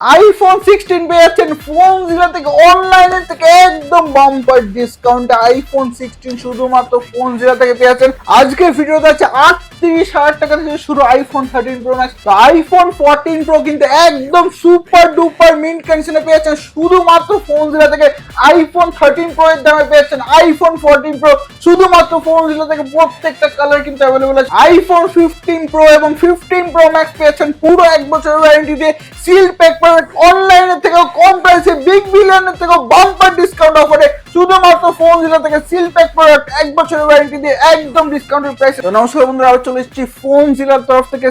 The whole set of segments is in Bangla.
আইফোন সিক্সটিন পেয়ে যাচ্ছেন ফোন জিরো থেকে অনলাইনের থেকে একদম বাম্পার ডিসকাউন্টে আইফোন সিক্সটিন শুধুমাত্র ফোন জিরো থেকে পেয়ে যাচ্ছেন আজকের ভিডিওতে আছে আটত্রিশ হাজার টাকা থেকে শুরু iPhone thirteen pro max iPhone fourteen pro কিন্তু একদম সুপার ডুপার মিন্ট কন্ডিশনে পেয়ে যাচ্ছেন শুধুমাত্র ফোন জিরো থেকে আইফোন থার্টিন প্রো এর দামে পেয়ে যাচ্ছেন আইফোন ফোরটিন প্রো শুধুমাত্র ফোন জিরো থেকে প্রত্যেকটা কালার কিন্তু অ্যাভেলেবল আছে। আইফোন ফিফটিন প্রো এবং ফিফটিন প্রো ম্যাক্স পেয়েছেন পুরো এক বছরের ওয়ারেন্টি দিয়ে। সিল প্যাক পাবেন অনলাইনের থেকেও কম প্রাইসে বিগ বিলিয়নের থেকেও বাম্পার ডিসকাউন্ট অফারে শুধুমাত্র ফোন থেকে সিল প্যাক প্রোডাক্ট এক বছরের ওয়ারেন্টি দিয়ে একদম ডিসকাউন্টের প্রাইসে নমস্কার বন্ধুরা আবার চলে এসেছি ফোন তরফ থেকে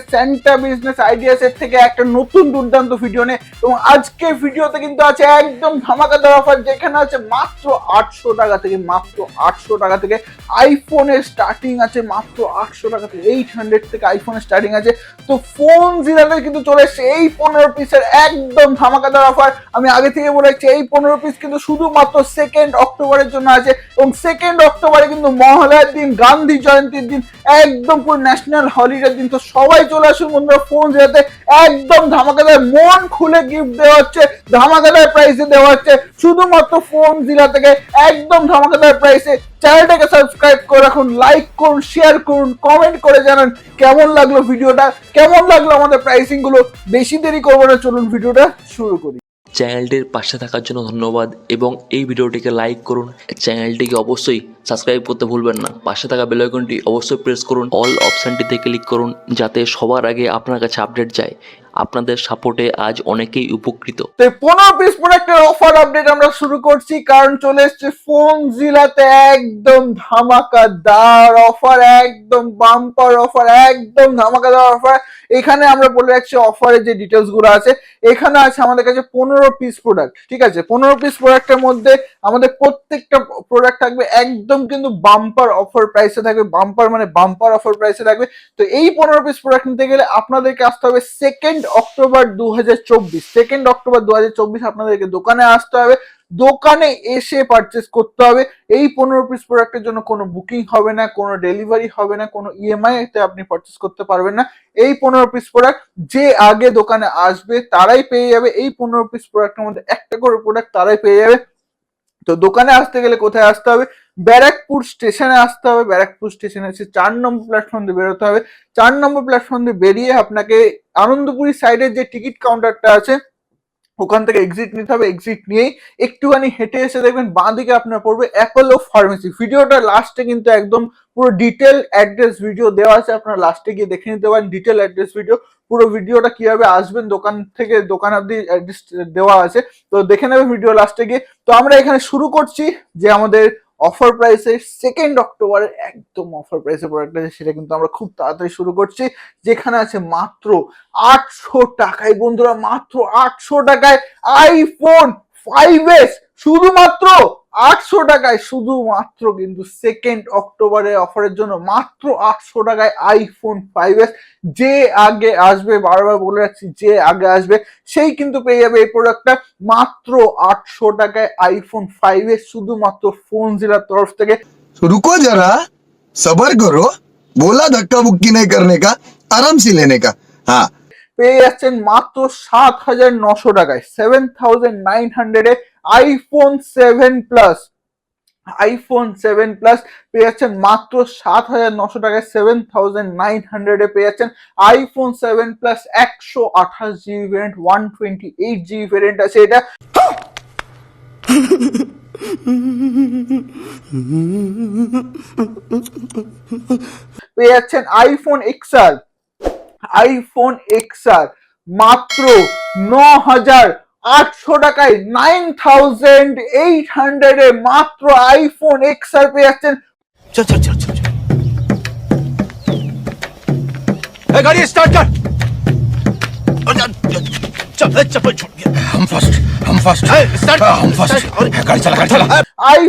বিজনেস আইডিয়াস এর থেকে একটা নতুন দুর্দান্ত ভিডিও এবং আজকের ভিডিওতে কিন্তু আছে একদম ধামাকাদার অফার যেখানে আছে মাত্র আটশো টাকা থেকে, মাত্র আটশো টাকা থেকে। আইফোনের স্টার্টিং আছে মাত্র আটশো টাকা থেকে এইট হান্ড্রেড থেকে আইফোনের স্টার্টিং আছে। তো ফোন জিরাতে কিন্তু চলে এসছে এই পনেরো পিসের একদম ধামাকাদার অফার আমি আগে থেকে বলে রাখছি, এই পনেরো পিস কিন্তু শুধুমাত্র সেকেন্ড অক্টোবরের জন্য আছে এবং সেকেন্ড অক্টোবরে কিন্তু মহালয়ার দিন, গান্ধী জয়ন্তীর দিন, একদম পুরো ন্যাশনাল হলিডের দিন। তো সবাই চলে আসুন বন্ধুরা ফোন জিরাতে একদম ধামাকাদার মন খুলে গিফট দেওয়া হচ্ছে, ধামাকাদার প্রাইসে দেওয়া হচ্ছে। শুধুমাত্র ফোন জিরা থেকে একদম ধামাকাদার প্রাইসে চ্যানেলটাকে সাবস্ক্রাইব করে রাখুন লাইক করুন শেয়ার করুন কমেন্ট করে জানান কেমন লাগল ভিডিওটা কেমন লাগল আমাদের প্রাইসিংগুলো বেশি দেরি করব না, চলুন ভিডিওটা শুরু করি। চ্যানেলটির পাশে থাকার জন্য ধন্যবাদ এবং এই ভিডিওটিকে লাইক করুন। চ্যানেলটিকে অবশ্যই সাবস্ক্রাইব করতে ভুলবেন না। পাশে থাকা বেল আইকনটি অবশ্যই প্রেস করুন। অল অপশানটিতে ক্লিক করুন, যাতে সবার আগে আপনার কাছে আপডেট যায়। আপনাদের সাপোর্টে আজ অনেকেই উপকৃত। তো পনেরো পিস প্রোডাক্টের অফার আপডেট আমরা শুরু করছি, কারণ চলে এসছে ফোন জিলাতে একদম ধামাকাদার অফার একদম বাম্পার অফার একদম ধামাকাদার অফার এখানে আমরা বলে রাখছি অফারের যে ডিটেলসগুলো আছে, এখানে আছে আমাদের কাছে পনেরো পিস প্রোডাক্ট ঠিক আছে? পনেরো পিস প্রোডাক্টের মধ্যে আমাদের প্রত্যেকটা প্রোডাক্ট থাকবে একদম কিন্তু বাম্পার অফার প্রাইসে থাকবে। বাম্পার মানে বাম্পার অফার প্রাইসে থাকবে। তো এই পনেরো পিস প্রোডাক্ট নিতে গেলে আপনাদেরকে আসতে হবে সেকেন্ড অক্টোবর দু হাজার চব্বিশ সেকেন্ড অক্টোবর দু আপনাদেরকে দোকানে আসতে হবে। দোকানে এসে পারচেস করতে হবে। এই পনেরো পিস প্রোডাক্টের জন্য কোনো বুকিং হবে না, কোনো ডেলিভারি হবে না, কোনো ইএমআই তে আপনি পারচেস করতে পারবেন না। এই পনেরো পিস প্রোডাক্ট যে আগে দোকানে আসবে, তারাই পেয়ে যাবে। এই পনেরো পিস প্রোডাক্টের মধ্যে একটা করে প্রোডাক্ট তারাই পেয়ে যাবে। তো দোকানে আসতে গেলে কোথায় আসতে হবে? ব্যারাকপুর স্টেশনে আসতে হবে, ব্যারাকপুর স্টেশনে এসে চার নম্বর প্ল্যাটফর্ম দিয়ে বেরোতে হবে। চার নম্বর প্ল্যাটফর্ম দিয়ে বেরিয়ে আপনাকে আনন্দপুরি সাইডের যে টিকিট কাউন্টারটা আছে, ওখান থেকে এক্সিট নিতে হবে। এক্সিট নিয়েই একটুখানি হেঁটে এসে দেখবেন বাঁ দিকে আপনার পড়বে অ্যাপোলো ফার্মেসি ভিডিওটা লাস্টে কিন্তু একদম পুরো ডিটেল অ্যাড্রেস ভিডিও দেওয়া আছে। আপনারা লাস্টে গিয়ে দেখে নিতে পারেন ডিটেল অ্যাড্রেস ভিডিও পুরো ভিডিওটা কীভাবে আসবেন, দোকান থেকে দোকান অব্দি অ্যাড্রেস দেওয়া আছে। তো দেখে নেবে ভিডিও লাস্টে গিয়ে। তো আমরা এখানে শুরু করছি যে আমাদের অফার প্রাইসে সেকেন্ড অক্টোবরের একদম অফার প্রাইসে প্রোডাক্ট আছে, সেটা কিন্তু আমরা খুব তাড়াতাড়ি শুরু করছি। যেখানে আছে মাত্র আটশো টাকায় বন্ধুরা, মাত্র আটশো টাকায় আইফোন ফাইভ এস শুধুমাত্র আটশো টাকায় শুধুমাত্র কিন্তু সেকেন্ড অক্টোবরের অফারের জন্য মাত্র আটশো টাকায় আইফোন ফাইভ এস যে আগে আসবে বারবার বলে রাখছি যে আগে আসবে সেই কিন্তু পেয়ে যাবে এই প্রোডাক্টটা মাত্র আটশো টাকায় আইফোন ফাইভ এস শুধুমাত্র ফোন জেলার তরফ থেকে। রুকো যারা সবার করো বলা ধাক্কা বুকি নেই করনে কা আরামসে লেনে কা। হ্যাঁ। পেয়ে যাচ্ছেন মাত্র সাত হাজার নশো টাকায় সেভেন থাউজেন্ড নাইন হান্ড্রেডে iPhone seven plus iPhone seven plus পেয়ে যাচ্ছেন মাত্র সাত হাজার নশো টাকায় সেভেন থাউজেন্ড নাইন হান্ড্রেডে পেয়ে যাচ্ছেন আইফোন সেভেন প্লাস একশো আঠাশ GB variant one twenty eight GB variant আছে এটা। পেয়ে যাচ্ছেন আইফোন এক্সআর আইফোন এক্সআর মাত্র ন হাজার আটশো টাকায় নাইন থাউজেন্ড এইট হান্ড্রেডে মাত্র আইফোন এক্স আর পেয়ে যাচ্ছেন। গাড়ি স্টার্ট কর। চল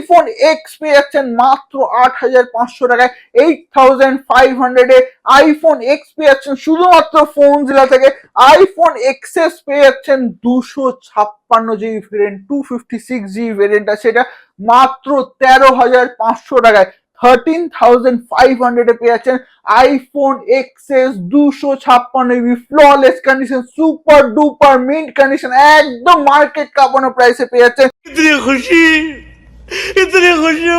চল এক্স পেয়ে যাচ্ছেন মাত্র আট হাজার পাঁচশো টাকায়। এইট থাউজেন্ড ফাইভ হান্ড্রেডে আইফোন এক্স পেয়ে যাচ্ছেন শুধুমাত্র ফোন থেকে। আইফোন এক্সএস পেয়ে যাচ্ছেন দুশো ছাপ্পান্ন GB variant two fifty six GB variant আছে এটা। মাত্র তেরো হাজার পাঁচশো টাকায়। থার্টিন থাউজেন্ড ফাইভ হান্ড্রেডে পেয়ে যাচ্ছেন আইফোন এক্সএস দুশো ছাপ্পান্ন GB flawless condition super duper mint condition একদম মার্কেট কাঁপানো প্রাইসে পেয়ে যাচ্ছেন। খুশি খুশি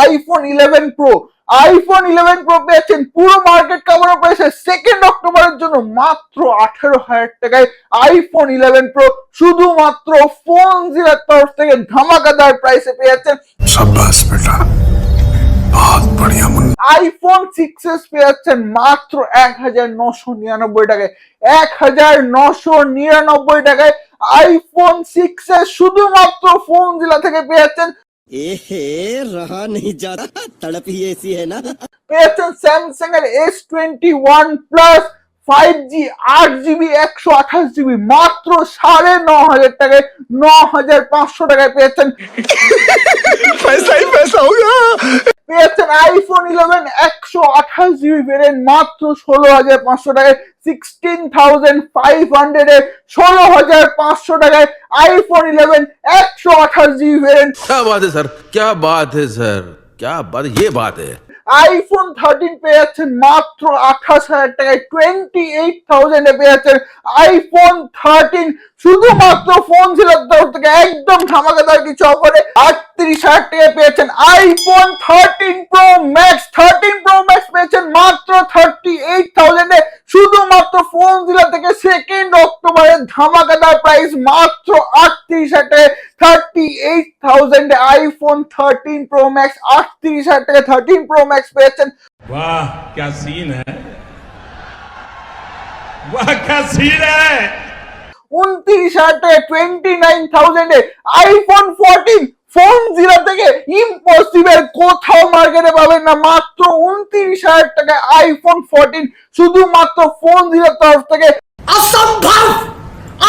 iPhone eleven pro iPhone eleven pro পেয়েছেন। পুরো মার্কেট কামানো পেয়েছে সেকেন্ড অক্টোবরের জন্য মাত্র আঠারো হাজার টাকায় আইফোন ইলেভেন প্রো শুধুমাত্র ফোন জিরার তরফ থেকে ধামাকাদার প্রাইসে পেয়ে যাচ্ছেন সাব্বাস বেটা। আইফোন সিক্স এস পেয়ে যাচ্ছেন মাত্র এক হাজার নশো নিরানব্বই টাকায়। এক হাজার নশো নিরানব্বই টাকায় আইফোন সিক্স এস শুধুমাত্র ফোন জেলা থেকে পেয়ে যাচ্ছেন एहे रहा नहीं जाता तड़प ही ऐसी है ना Samsung S twenty one plus five G আট জিবি একশো আঠাশ জিবি মাত্র সাড়ে ন হাজার টাকায় ন হাজার পাঁচশো টাকায় পেয়েছেন पैसा ही पैसा होगा পেয়েছেন আইফোন ইলেভেন একশো আঠাশ জিবি ভেরিয়েন্ট মাত্র ষোলো হাজার পাঁচশো টাকায় সিক্সটিন থাউজেন্ড ফাইভ হান্ড্রেড এ ষোলো হাজার পাঁচশো টাকায় আইফোন ইলেভেন একশো আঠাশ জিবি ভেরিয়েন্ট क्या बात है सर क्या बात है सर क्या बात ये बात है আইফোন থার্টিন পেয়ে যাচ্ছেন মাত্র আঠাশ হাজার টাকায় টোয়েন্টি এইট থাউজেন্ড পেয়ে যাচ্ছেন আইফোন থার্টিন শুধুমাত্র ফোন ছিল তরফ থেকে, একদম ধামাকাদার কিছু অফারে আটত্রিশ হাজার টাকায় পেয়েছেন iPhone thirteen pro max thirteen pro max পেয়েছেন মাত্র থার্টি এইট থাউজেন্ডে শুধুমাত্র ফোন জেলা থেকে সেকেন্ড অক্টোবরের ধামাকাদার প্রাইস মাত্র আটত্রিশ হাজার টাকায়। Thirty eight thousand iPhone thirteen pro হাজার টাকা থার্টিন প্রো ম্যাক্স পেয়েছেন বাহ ক্যা সিন হ্যাঁ বাহ ক্যা সিন হ্যাঁ উনত্রিশ হাজার টাকা টোয়েন্টি নাইন থাউজেন্ডে আইফোন ফোন জিরো থেকে ইম্পসিবল কোথাও মার্কেটে পাবেন না মাত্র উনত্রিশ হাজার টাকায় আইফোন ফোরটিন শুধুমাত্র ফোন জিরো তরফ থেকে। অসম্ভব!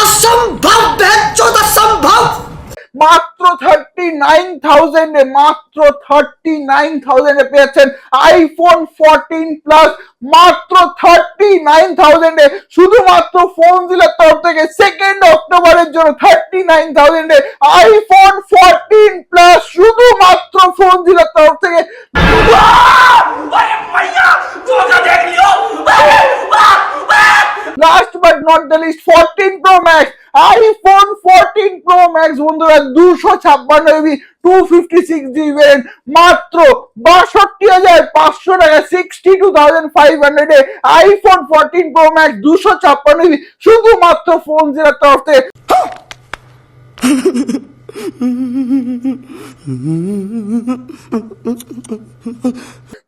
অসম্ভব! অসম্ভব! মাত্র থার্টি নাইন থাউজেন্ডে মাত্র থার্টি নাইন থাউজেন্ডে পেয়েছেন আইফোন ফোরটিন প্লাস মাত্র থার্টি নাইন থাউজেন্ডে শুধুমাত্র ফোন জেলার তরফ থেকে সেকেন্ড অক্টোবরের জন্য থার্টি নাইন থাউজেন্ডে আইফোন ফোরটিন প্লাস শুধুমাত্র ফোন জেলার তরফ থেকে last but not the least fourteen pro max iPhone pro max বন্ধুরা দুশো ছাপ্পান্ন GB two fifty six GB মাত্র বাষট্টি হাজার পাঁচশো টাকা সিক্সটি টু থাউজেন্ড ফাইভ হান্ড্রেডে আইফোন ফোরটিন প্রো ম্যাক্স দুশো ছাপ্পান্ন জিবি শুধুমাত্র ফোন জেলার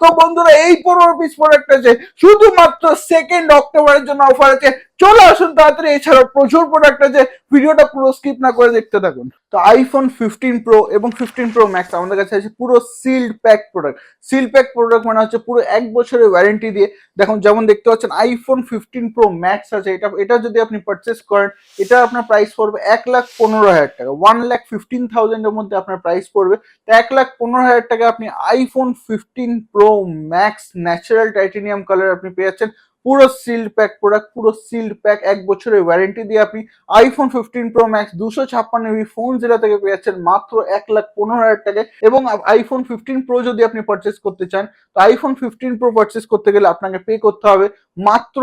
তো বন্ধুরা, এই পনেরো পিস প্রোডাক্ট আছে, শুধুমাত্র সেকেন্ড অক্টোবরের জন্য অফার আছে চলে আসুন তাড়াতাড়ি। এছাড়াও প্রচুর প্রোডাক্ট আছে। ভিডিওটা পুরো স্কিপ না করে দেখতে থাকুন। তো আইফোন ফিফটিন প্রো এবং ফিফটিন প্রো ম্যাক্স আমাদের কাছে আছে পুরো sealed pack product seal pack product মানে হচ্ছে পুরো এক বছরের ওয়ারেন্টি দিয়ে। দেখুন, যেমন দেখতে পাচ্ছেন আইফোন ফিফটিন প্রো ম্যাক্স আছে। এটা এটা যদি আপনি পারচেস করেন, এটা আপনার প্রাইস পড়বে এক লাখ পনেরো হাজার টাকা। ওয়ান লাখ ফিফটিন থাউজেন্ডের মধ্যে আপনার প্রাইস পড়বে। তো এক লাখ পনেরো হাজার টাকা আপনি iPhone fifteen pro max natural titanium colour আপনি পেয়ে যাচ্ছেন। পুরো সিল্ড প্যাক প্রোডাক্ট পুরো সিল্ড প্যাক এক বছরের ওয়ারেন্টি দিয়ে আপনি আইফোন ফিফটিন প্রো ম্যাক্স দুশো ছাপ্পান্ন জিবি ফোন যেটা থেকে পেয়ে যাচ্ছেন মাত্র এক লাখ পনেরো হাজার টাকায় এবং আইফোন ফিফটিন প্রো যদি আপনি পারচেস করতে চান, তো আইফোন ফিফটিন প্রো পারচেস করতে গেলে আপনাকে পে করতে হবে মাত্র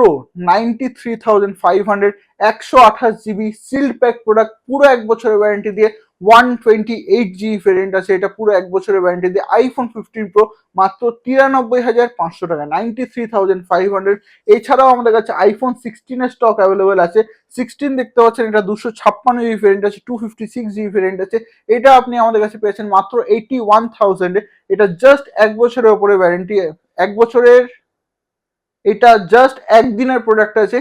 ninety three thousand five hundred একশো আঠাশ জিবি সিল্ড প্যাক প্রোডাক্ট পুরো এক বছরের ওয়ারেন্টি দিয়ে one twenty eight GB variant আছে, এটা পুরো এক বছরের ওয়ারেন্টি দিয়ে আইফোন ফিফটিন প্রো মাত্র তিরানব্বই হাজার পাঁচশো টাকা ninety three thousand five hundred এছাড়াও আমাদের কাছে আইফোন সিক্সটিনের স্টক অ্যাভেলেবেল আছে সিক্সটিন দেখতে পাচ্ছেন, এটা দুশো ছাপ্পান্ন জিবি ভেরিয়েন্ট আছে two fifty six GB variant আছে, এটা আপনি আমাদের কাছে পেয়েছেন মাত্র এইটি ওয়ান থাউজেন্ডে এটা জাস্ট এক বছরের ওপরে ওয়ারেন্টি এক বছরের এটা জাস্ট একদিনের প্রোডাক্ট আছে।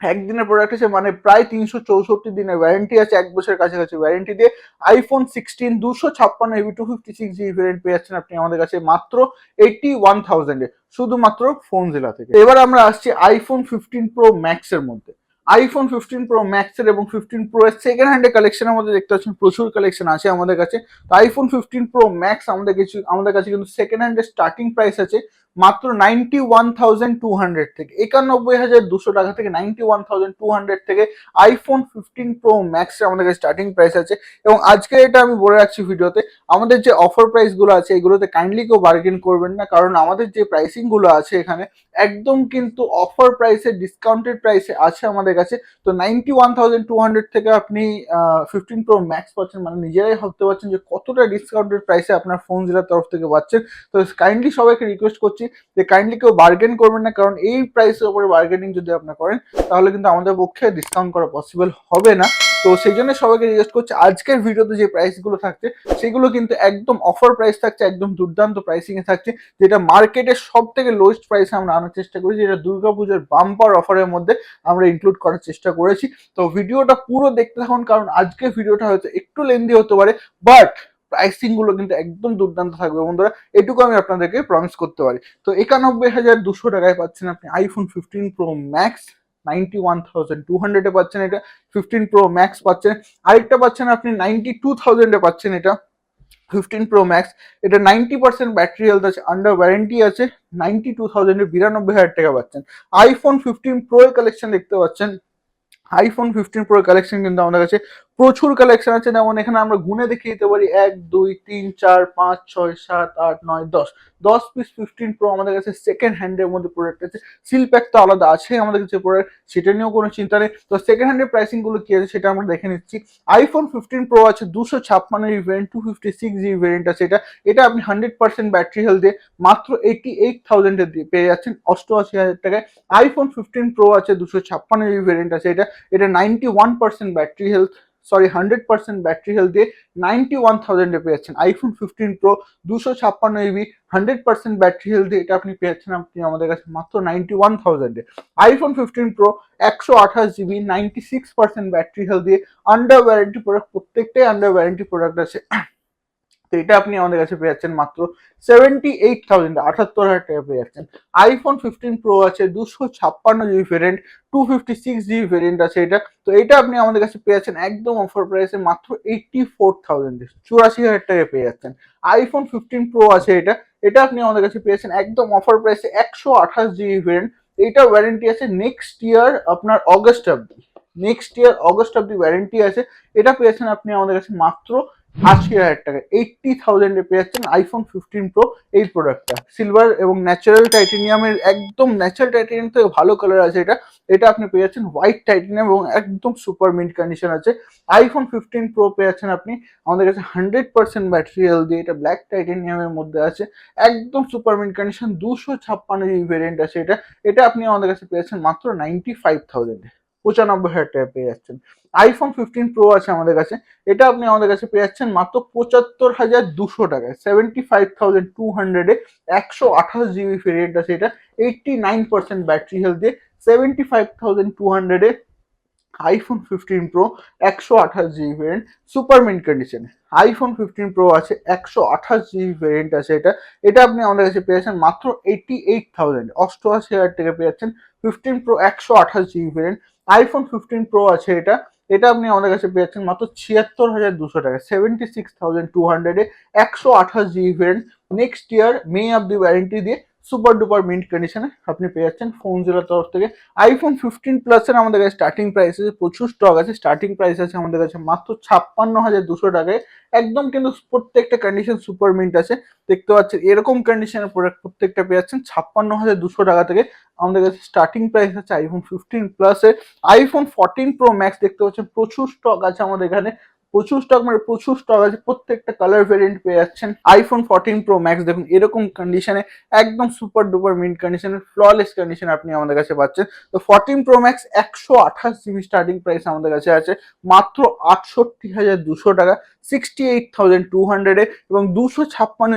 একদিনের প্রোডাক্ট আছে মানে প্রায় তিনশো চৌষট্টি দিনের ওয়ারেন্টি আছে, এক বছরের কাছাকাছি ওয়ারেন্টি দিয়ে। আইফোন সিক্সটিন দুশো ছাপ্পান্ন GB two fifty six GB variant পেয়ে যাচ্ছেন আপনি আমাদের কাছে মাত্র এইটি ওয়ান থাউজেন্ডে শুধুমাত্র ফোন জেলা থেকে। এবার আমরা আসছি আইফোন ফিফটিন প্রো ম্যাক্সের মধ্যে। আইফোন ফিফটিন প্রো ম্যাক্সের এবং ফিফটিন প্রো এর সেকেন্ড হ্যান্ডে কালেকশনের মধ্যে দেখতে পাচ্ছেন প্রচুর কালেকশন আছে আমাদের কাছে। তো আইফোন ফিফটিন প্রো ম্যাক্স আমাদের কিছু আমাদের কাছে কিন্তু সেকেন্ড হ্যান্ডের স্টার্টিং প্রাইস আছে মাত্র ninety one thousand two hundred থেকে, একানব্বই হাজার দুশো টাকা থেকে ninety one thousand two hundred থেকে আইফোন ফিফটিন প্রো ম্যাক্স আমাদের কাছে স্টার্টিং প্রাইস আছে। এবং আজকে এটা আমি বলে রাখছি ভিডিওতে, আমাদের যে অফার প্রাইসগুলো আছে, এগুলোতে কাইন্ডলি কেউ বার্গেন করবেন না, কারণ আমাদের যে প্রাইসিংগুলো আছে এখানে, একদম কিন্তু অফার প্রাইসে ডিসকাউন্টেড প্রাইসে আছে আমাদের কাছে। তো ninety one thousand two hundred থেকে আপনি ফিফটিন প্রো ম্যাক্স পাচ্ছেন মানে নিজেরাই ভাবতে পারছেন যে কতটা ডিসকাউন্টেড প্রাইসে আপনার ফোন জেলার তরফ থেকে পাচ্ছেন। তো কাইন্ডলি সবাইকে রিকোয়েস্ট করছি যে কাইন্ডলি কেউ বার্গেন করবেন না, কারণ এই প্রাইসের উপরে বার্গেনিং যদি আপনার করেন, তাহলে কিন্তু আমাদের পক্ষে ডিসকাউন্ট করা পসিবল হবে না। তো সেই জন্য সবাইকে রিকোয়েস্ট করছি, আজকের ভিডিওতে যে প্রাইসগুলো থাকছে, সেগুলো কিন্তু একদম অফার প্রাইস থাকছে, একদম দুর্দান্ত প্রাইসিংয়ে থাকছে, যেটা মার্কেটের সব থেকে লোয়েস্ট প্রাইসে আমরা আনার চেষ্টা করেছি, যেটা দুর্গাপূজার বাম্পার অফারের মধ্যে আমরা ইনক্লুড করার চেষ্টা করেছি। তো ভিডিওটা পুরো দেখতে থাকুন, কারণ আজকে ভিডিওটা হয়তো একটু লেন্দি হতে পারে বাট প্রাইসিংগুলো কিন্তু একদম দুর্দান্ত থাকবে বন্ধুরা। এটুকু আমি আপনাদেরকে প্রমিস করতে পারি। তো একানব্বই হাজার দুশো টাকায় পাচ্ছেন আপনি iPhone fifteen pro max ninety one thousand two হান্ড্রেডে পাচ্ছেন এটা। ফিফটিন প্রো ম্যাক্স পাচ্ছেন। আরেকটা পাচ্ছেন আপনি নাইনটি টু থাউজেন্ডে পাচ্ছেন এটা। ফিফটিন প্রো ম্যাক্স এটা নাইনটি পার্সেন্ট ব্যাটারি হেলথ আছে আন্ডার ওয়ারেন্টি আছে নাইনটি টু থাউজেন্ডে বিরানব্বই হাজার টাকা পাচ্ছেন। আইফোন ফিফটিন প্রো কালেকশন দেখতে পাচ্ছেন। আইফোন ফিফটিন প্রো কালেকশন কিন্তু আমাদের কাছে প্রচুর কালেকশন আছে। যেমন এখানে আমরা গুনে দেখিয়ে দিতে পারি, এক, দুই, তিন, চার, পাঁচ, ছয়, সাত, আট, নয়, দশ। দশ পিস ফিফটিন প্রো আমাদের কাছে সেকেন্ড হ্যান্ডের মধ্যে প্রোডাক্ট আছে। সিল প্যাক তো আলাদা আছে আমাদের কাছে প্রোডাক্ট সেটা নিয়েও কোনো চিন্তা নেই। তো সেকেন্ড হ্যান্ডের প্রাইসিংগুলো কী আছে সেটা আমরা দেখে নিচ্ছি। আইফোন ফিফটিন প্রো আছে, দুশো ছাপ্পান্ন variant two fifty six G variant আছে এটা। এটা আপনি হান্ড্রেড পার্সেন্ট ব্যাটারি হেলথ দিয়ে মাত্র এইটি এইট থাউজেন্ডে পেয়ে যাচ্ছেন, অষ্টআশি হাজার টাকায়। আইফোন ফিফটিন প্রো আছে, দুশো ছাপ্পান্ন জি ভেরিয়েন্ট আছে এটা। এটা ninety one percent battery health sorry hundred percent battery health দিয়ে নাইনটি ওয়ান থাউজেন্ডে পেয়ে যাচ্ছেন আইফোন ফিফটিন প্রো দুশো ছাপ্পান্ন ইবি হান্ড্রেড পার্সেন্ট ব্যাটারি হেলথ দিয়ে এটা আপনি পেয়ে যাচ্ছেন আপনি আমাদের কাছে মাত্র নাইনটি ওয়ান থাউজেন্ডে আইফোন ফিফটিন প্রো একশো আঠাশ GB ninety six percent battery health দিয়ে আন্ডার ওয়ারেন্টি প্রোডাক্ট প্রত্যেকটাই আন্ডার ওয়ারেন্টি প্রোডাক্ট আছে। তো এটা আপনি আমাদের কাছে পেয়ে যাচ্ছেন মাত্র সেভেন্টি এইট থাউজেন্ড আঠাত্তর হাজার টাকা পেয়ে যাচ্ছেন। আইফোন ফিফটিন প্রো আছে, দুশো ছাপ্পান্ন GB variant two fifty six GB variant আছে এটা। তো এটা আপনি আমাদের কাছে পেয়ে যাচ্ছেন একদম অফার প্রাইসে মাত্র এইটটি ফোর থাউজেন্ডে চুরাশি হাজার টাকা পেয়ে যাচ্ছেন। আইফোন ফিফটিন প্রো আছে এটা। এটা আপনি আমাদের কাছে পেয়ে যাচ্ছেন একদম অফার প্রাইসে একশো আঠাশ জিবি ভেরিয়েন্ট এইটা ওয়ারেন্টি আছে নেক্সট ইয়ার আপনার অগস্ট অব্দি নেক্সট ইয়ার অগস্ট অব্দি ওয়ারেন্টি আছে। এটা পেয়েছেন আপনি আমাদের কাছে মাত্র আশি হাজার টাকা এইটটি থাউজেন্ডে পেয়ে যাচ্ছেন আইফোন ফিফটিন প্রো এই প্রোডাক্টটা সিলভার এবং ন্যাচারাল টাইটেনিয়ামের একদম ন্যাচারাল টাইটেনিয়াম থেকে ভালো কালার আছে এটা। এটা আপনি পেয়ে যাচ্ছেন হোয়াইট টাইটেনিয়াম এবং একদম সুপার মিন্ট কন্ডিশন আছে। আইফোন ফিফটিন প্রো পেয়ে যাচ্ছেন আপনি, আমাদের কাছে হান্ড্রেড পার্সেন্ট ব্যাটারি দিয়ে এটা ব্ল্যাক টাইটেনিয়ামের মধ্যে আছে। একদম সুপার মিন্ট কন্ডিশন দুশো ছাপ্পান্ন জিবি ভেরিয়েন্ট আছে এটা। এটা আপনি আমাদের কাছে পেয়ে যাচ্ছেন মাত্র নাইনটি ফাইভ থাউজেন্ডে পঁচানব্বই হাজার টাকা পেয়ে যাচ্ছেন। আইফোন ফিফটিন প্রো আছে আমাদের কাছে। এটা আপনি আমাদের কাছে পেয়ে যাচ্ছেন মাত্র পঁচাত্তর হাজার দুশো টাকায়। সেভেন্টি ফাইভ থাউজেন্ড টু হান্ড্রেডে একশো আঠাশ জিবি ভেরিয়েন্ট আছে এটা। Eighty nine percent battery health দিয়ে সেভেন্টি ফাইভ থাউজেন্ড টু হান্ড্রেডে আইফোন ফিফটিন প্রো একশো আঠাশ জিবি ভেরিয়েন্ট সুপার মিন্ট কন্ডিশনে আইফোন ফিফটিন প্রো আছে, একশো আঠাশ জিবি ভেরিয়েন্ট আছে এটা। এটা আপনি আমাদের কাছে পেয়েছেন মাত্র এইটি এইট থাউজেন্ড অষ্টআশি হাজার টাকা যাচ্ছেন। ফিফটিন প্রো একশো আঠাশ GB variant iPhone fifteen pro আছে এটা। এটা আপনি আমাদের কাছে পেয়ে যাচ্ছেন মাত্র ছিয়াত্তর হাজার দুশো টাকা। সেভেন্টি সিক্স থাউজেন্ড টু হান্ড্রেডে একশো আঠাশ G variant next year May of the warranty দিয়ে সুপার ডুপার মিন্ট কন্ডিশনে আপনি পেয়ে যাচ্ছেন ফোন জিরোর তরফ থেকে। আইফোন ফিফটিন প্লাসের আমাদের কাছে স্টার্টিং প্রাইস আছে, প্রচুর স্টক আছে স্টার্টিং প্রাইস আছে আমাদের কাছে মাত্র ছাপ্পান্ন হাজার দুশো টাকায়। একদম কিন্তু প্রত্যেকটা কন্ডিশন সুপার মিন্ট আছে। দেখতে পাচ্ছেন, এরকম কন্ডিশনের প্রোডাক্ট প্রত্যেকটা পেয়ে যাচ্ছেন ছাপ্পান্ন হাজার দুশো টাকা থেকে। আমাদের কাছে স্টার্টিং প্রাইস আছে আইফোন ফিফটিন প্লাসের আইফোন ফোরটিন প্রো ম্যাক্স দেখতে পাচ্ছেন, প্রচুর স্টক আছে আমাদের এখানে। প্রচুর স্টক মানে প্রচুর স্টক আছে, প্রত্যেকটা কালার ভেরিয়েন্ট পেয়ে যাচ্ছেন। আইফোন ফোরটিন প্রো ম্যাক্স দেখুন, এরকম কন্ডিশনে একদম সুপার ডুপার মিন্ট কন্ডিশনে ফ্ললেস কন্ডিশন আপনি আমাদের কাছে পাচ্ছেন। তো ফোরটিন প্রো ম্যাক্স একশো আঠাশ জিবি স্টার্টিং প্রাইস আমাদের কাছে আছে, মাত্র আটষট্টি হাজার দুশো টাকা সিক্সটি এইট থাউজেন্ড টু হান্ড্রেডে এবং দুশো ছাপ্পান্ন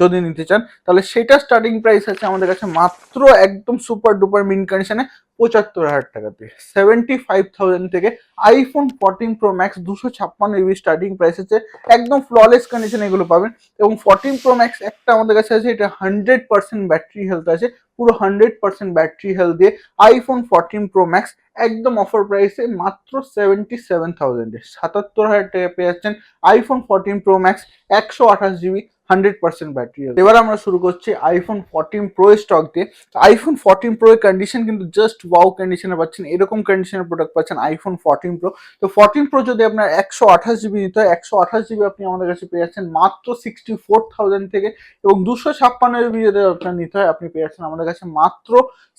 যদি নিতে চান, তাহলে সেটা স্টার্টিং প্রাইস আছে আমাদের কাছে, মাত্র একদম সুপার ডুপার মিন কন্ডিশনে পঁচাত্তর হাজার টাকাতে সেভেন্টি ফাইভ থাউজেন্ড থেকে আইফোন ফোরটিন প্রো ম্যাক্স দুশো ছাপ্পান্ন জিবি স্টার্টিং প্রাইস আছে একদম ফ্ললেস কন্ডিশনে এগুলো পাবেন। এবং ফোরটিন প্রো ম্যাক্স একটা আমাদের কাছে আছে, এটা হান্ড্রেড পার্সেন্ট ব্যাটারি হেলথ আছে। পুরো হান্ড্রেড পার্সেন্ট ব্যাটারি হেলথ দিয়ে আইফোন ফোরটিন প্রো ম্যাক্স একদম অফার প্রাইসে মাত্র সেভেন্টি সেভেন থাউজেন্ডে সাতাত্তর হাজার টাকা পেয়ে যাচ্ছেন আইফোন ফোরটিন প্রো ম্যাক্স একশো আঠাশ জিবি হান্ড্রেড পার্সেন্ট ব্যাটারি এবার আমরা শুরু করছি আইফোন ফোরটিন প্রো স্টক দিয়ে। আইফোন ফোরটিন প্রো এর কন্ডিশন কিন্তু জাস্ট ওয়াও কন্ডিশনে পাচ্ছেন। এরকম কন্ডিশনের প্রোডাক্ট পাচ্ছেন আইফোন ফোরটিন প্রো তো ফোরটিন প্রো যদি আপনার একশো আঠাশ জিবি নিতে হয়, একশো আঠাশ জিবি আপনি আমাদের কাছে পেয়ে যাচ্ছেন মাত্র সিক্সটি ফোর থাউজেন্ড থেকে এবং দুশো ছাপ্পান্ন জিবি যদি আপনার নিতে হয়, আপনি পেয়ে যাচ্ছেন আমাদের কাছে মাত্র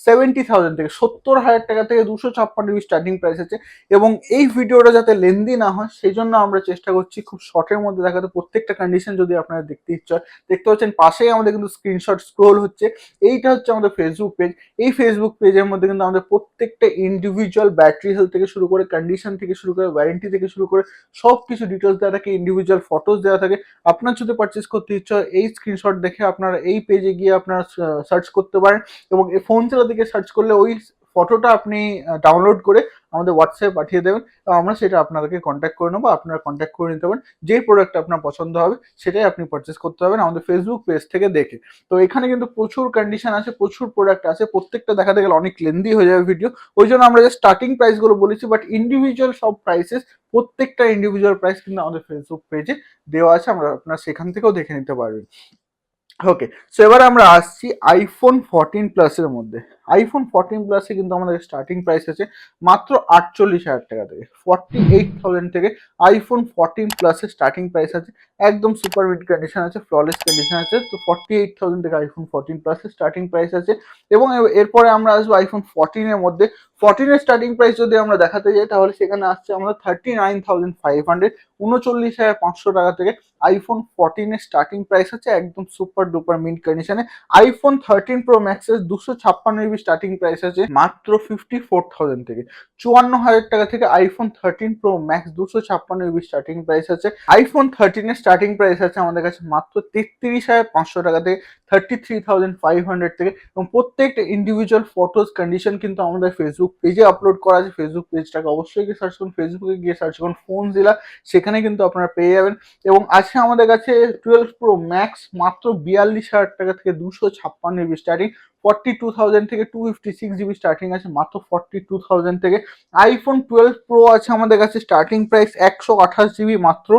সেভেন্টি থাউজেন্ড থেকে। সত্তর হাজার টাকা থেকে দুশো ছাপ্পান্ন জিবি স্টার্টিং প্রাইস আছে এবং এই ভিডিওটা যাতে লেন্দি না হয়, সেই জন্য আমরা চেষ্টা করছি খুব শর্টের মধ্যে দেখাতে। প্রত্যেকটা কন্ডিশন যদি আপনারা দেখতে হয় দেখতে পাচ্ছেন, পাশেই আমাদের কিন্তু স্ক্রিনশট স্ক্রোল হচ্ছে। এইটা হচ্ছে আমাদের ফেসবুক পেজ এই ফেসবুক পেজের মধ্যে কিন্তু আমাদের প্রত্যেকটা ইন্ডিভিজুয়াল ব্যাটারি হেলথ থেকে শুরু করে কন্ডিশন থেকে শুরু করে ওয়ারেন্টি থেকে শুরু করে সব কিছু ডিটেলস দেওয়া থাকে ইন্ডিভিজুয়াল ফটোস দেওয়া থাকে। আপনার যদি পারচেস করতে ইচ্ছা এই স্ক্রিনশট দেখে আপনারা এই পেজে গিয়ে আপনারা সার্চ করতে পারেন। এবং ফোন চালা দিকে সার্চ করলে ওই ফটোটা আপনি ডাউনলোড করে আমাদের হোয়াটসঅ্যাপে পাঠিয়ে দেবেন। আমরা সেটা আপনাদেরকে কন্ট্যাক্ট করে নেব, আপনারা কন্ট্যাক্ট করে নিতে পারেন। যেই প্রোডাক্ট আপনার পছন্দ হবে, সেটাই আপনি পারচেস করতে পারবেন আমাদের ফেসবুক পেজ থেকে দেখে। তো এখানে কিন্তু প্রচুর কন্ডিশন আছে, প্রচুর প্রোডাক্ট আছে, প্রত্যেকটা দেখাতে গেলে অনেক লেন্দি হয়ে যাবে ভিডিও ওই জন্য আমরা যে স্টার্টিং প্রাইসগুলো বলেছি বাট ইন্ডিভিজুয়াল সব প্রাইসেস প্রত্যেকটা ইন্ডিভিজুয়াল প্রাইস কিন্তু আমাদের ফেসবুক পেজে দেওয়া আছে, আমরা আপনারা সেখান থেকেও দেখে নিতে পারবেন। ওকে সো এবার আমরা আসছি আইফোন ফোরটিন প্লাসের মধ্যে। আইফোন ফোরটিন প্লাসে কিন্তু আমাদের স্টার্টিং প্রাইস আছে মাত্র আটচল্লিশ হাজার টাকা থেকে। ফর্টি এইট থাউজেন্ড থেকে আইফোন ফোরটিন প্লাসের স্টার্টিং প্রাইস আছে। একদম সুপার মিড কন্ডিশন আছে ফ্ললেস কন্ডিশন আছে। তো ফর্টি এইট থাউজেন্ড থেকে আইফোন ফোরটিন প্লাসের স্টার্টিং প্রাইস আছে। এবং এরপরে আমরা আসব আইফোন ফোরটিনের মধ্যে। ফোরটিনের স্টার্টিং প্রাইস যদি আমরা দেখাতে যাই, তাহলে সেখানে আসছে আমরা thirty nine thousand five hundred উনচল্লিশ হাজার পাঁচশো টাকা থেকে আইফোন ফোরটিনের স্টার্টিং প্রাইস আছে। একদম সুপার ডুপার মিন্ট কন্ডিশনে আইফোন থার্টিন প্রো ম্যাক্সের দুশো ছাপ্পান্ন স্টার্টিং প্রাইস আছে মাত্র ফিফটি ফোর থাউজেন্ড থেকে। চুয়ান্ন হাজার টাকা থেকে আইফোন থার্টিন প্রো ম্যাক্স দুশো ছাপ্পান্ন জিবি স্টার্টিং প্রাইস আছে। আইফোন থার্টিনের স্টার্টিং প্রাইস আছে আমাদের কাছে মাত্র তেত্রিশ হাজার পাঁচশো টাকা থেকে thirty three thousand five hundred থেকে। এবং প্রত্যেকটা ইন্ডিভিজুয়াল ফটোজ কন্ডিশন কিন্তু আমাদের ফেসবুক পেজে আপলোড করা আছে। ফেসবুক পেজটাকে অবশ্যই গিয়ে সার্চ করুন। ফেসবুকে গিয়ে সার্চ করুন। ফোন জেলা সেখানে কিন্তু আপনারা পেয়ে যাবেন। এবং আছে আমাদের কাছে টুয়েলভ প্রো ম্যাক্স মাত্র বিয়াল্লিশ হাজার টাকা থেকে দুশো ছাপ্পান্ন GB starting forty two thousand থেকে two fifty six GB starting আছে, মাত্র ফর্টি টু থাউজেন্ড থেকে। আইফোন টুয়েলভ প্রো আছে আমাদের কাছে স্টার্টিং প্রাইস একশো আঠাশ জিবি মাত্র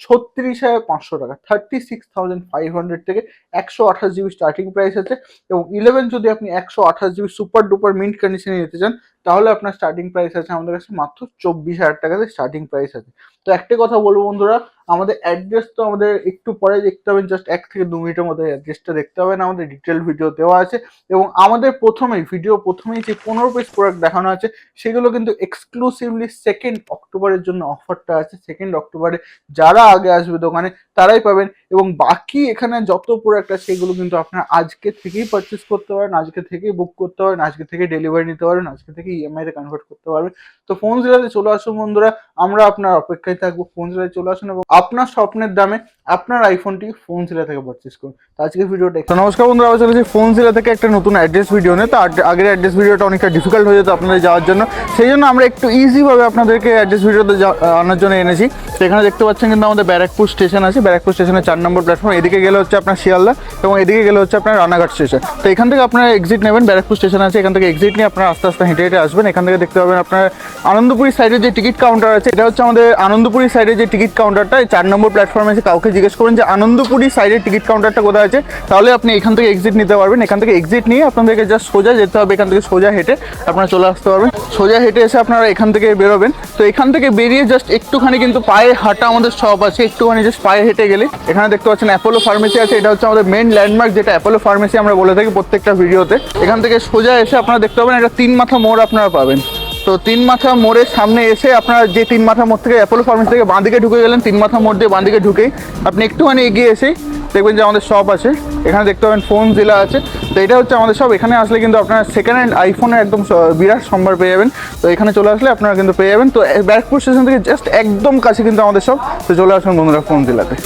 ছত্রিশ হাজার পাঁচশো টাকা। Thirty six thousand five hundred থেকে একশো আঠাশ জিবি স্টার্টিং প্রাইস আছে এবং ইলেভেন যদি আপনি একশো আঠাশ জিবি সুপার ডুপার মিন্ট কন্ডিশনে নিতে চান, তাহলে আপনার স্টার্টিং প্রাইস আছে আমাদের কাছে মাত্র চব্বিশ হাজার টাকাতে স্টার্টিং প্রাইস আছে। তো একটা কথা বলব বন্ধুরা আমাদের অ্যাড্রেস তো আমাদের একটু পরে দেখতে হবে জাস্ট এক থেকে দু মিনিটের মধ্যে অ্যাড্রেসটা দেখতে হবে, না আমাদের ডিটেল ভিডিও দেওয়া আছে এবং আমাদের প্রথমেই ভিডিও প্রথমেই যে পনেরো পিস প্রোডাক্ট দেখানো আছে, সেগুলো কিন্তু এক্সক্লুসিভলি সেকেন্ড অক্টোবরের জন্য অফারটা আছে। সেকেন্ড অক্টোবরে যারা আগে আসবে দোকানে, তারাই পাবেন এবং বাকি এখানে যত প্রোডাক্ট আছে, সেগুলো কিন্তু আপনারা আজকে থেকেই পারচেস করতে পারেন, আজকে থেকেই বুক করতে পারেন, আজকে থেকে ডেলিভারি নিতে পারেন, আজকে থেকে ইএমআই তে কনভার্ট করতে পারবেন। তো ফোন জেলাতে চলে আসুন বন্ধুরা, আমরা আপনার অপেক্ষায় থাকব। ফোন জেলায় চলে আসুন এবং আপনার স্বপ্নের দামে আপনার আইফোনটি ফোন জেলা থেকে পারচেস করুন। তো আজকের ভিডিওটা তো নমস্কার বন্ধুরা, আবার চলেছি ফোন জেলা থেকে একটা নতুন অ্যাড্রেস ভিডিও নিয়ে। তো আগ- আগের অ্যাড্রেস ভিডিওটা অনেকটা ডিফিকাল্ট হয়ে যেত আপনাদের যাওয়ার জন্য। সেই জন্য আমরা একটু ইজিভাবে আপনাদেরকে অ্যাড্রেস ভিডিওতে আনার জন্য এনেছি। তো এখানে দেখতে পাচ্ছেন কিন্তু আমাদের ব্যারাকপুর স্টেশন আছে। ব্যারাকপুর স্টেশনের চার নম্বর প্ল্যাটফর্ম এদিকে গেলে হচ্ছে আপনার শিয়ালদা এবং এদিকে গেলে হচ্ছে আপনার রানাঘাট স্টেশন তো এখান থেকে আপনারা এক্সিট নেবেন, ব্যারাকপুর স্টেশন আছে, এখান থেকে এক্সিট নিয়ে আপনারা আস্তে আস্তে হেঁটে হেঁটে আসবেন। এখান থেকে দেখতে পাবেন আপনার আনন্দপুরি সাইডের যে টিকিট কাউন্টার আছে, এটা হচ্ছে আমাদের আনন্দপুরি সাইডের যে টিকিট কাউন্টারটা এই চার নম্বর প্ল্যাটফর্মে এসে কাউকে জিজ্ঞেস করুন যে, আনন্দপুরি সাইডের টিকিট কাউন্টারটা কোথায় আছে? তাহলে আপনি এখান থেকে এক্সিট নিতে পারবেন। এখান থেকে এক্সিট নিয়ে আপনাদেরকে জাস্ট সোজা যেতে হবে, এখান থেকে সোজা হেঁটে আপনারা চলে আসতে পারবেন। সোজা হেঁটে এসে আপনারা এখান থেকে বেরোবেন। তো এখান থেকে বেরিয়ে জাস্ট একটুখানি কিন্তু পায়ে হাঁটা আমাদের শপ আছে। একটুখানি জাস্ট পায়ে হেঁটে গেলে। এখানে দেখতে পাচ্ছেন অ্যাপোলো ফার্মেসি আছে। এটা হচ্ছে আমাদের মেন ল্যান্ডমার্ক যেটা অ্যাপোলো ফার্মেসি আমরা বলে থাকি প্রত্যেকটা ভিডিওতে। এখান থেকে সোজা এসে আপনারা দেখতে পাবেন একটা তিন মাথা মোড় আপনারা পাবেন। তো তিন মাথা মোড়ের সামনে এসে আপনারা যে তিন মাথা মোড় থেকে অ্যাপোলো ফার্মেসি থেকে বাঁদিকে ঢুকে গেলেন, তিন মাথা মোড় দিয়ে বাঁদিকে ঢুকেই আপনি একটুখানি এগিয়ে এসেই দেখবেন যে আমাদের শপ আছে। এখানে দেখতে পাবেন ফোন জেলা আছে। তো এটা হচ্ছে আমাদের সব এখানে আসলে কিন্তু আপনারা সেকেন্ড হ্যান্ড আইফোনের একদম বিরাট সম্ভার পেয়ে যাবেন। তো এখানে চলে আসলে আপনারা কিন্তু পেয়ে যাবেন। তো ব্যারাকপুর স্টেশন থেকে জাস্ট একদম কাছে কিন্তু আমাদের সব তো চলে আসবেন বন্ধুরা ফোন জেলাতে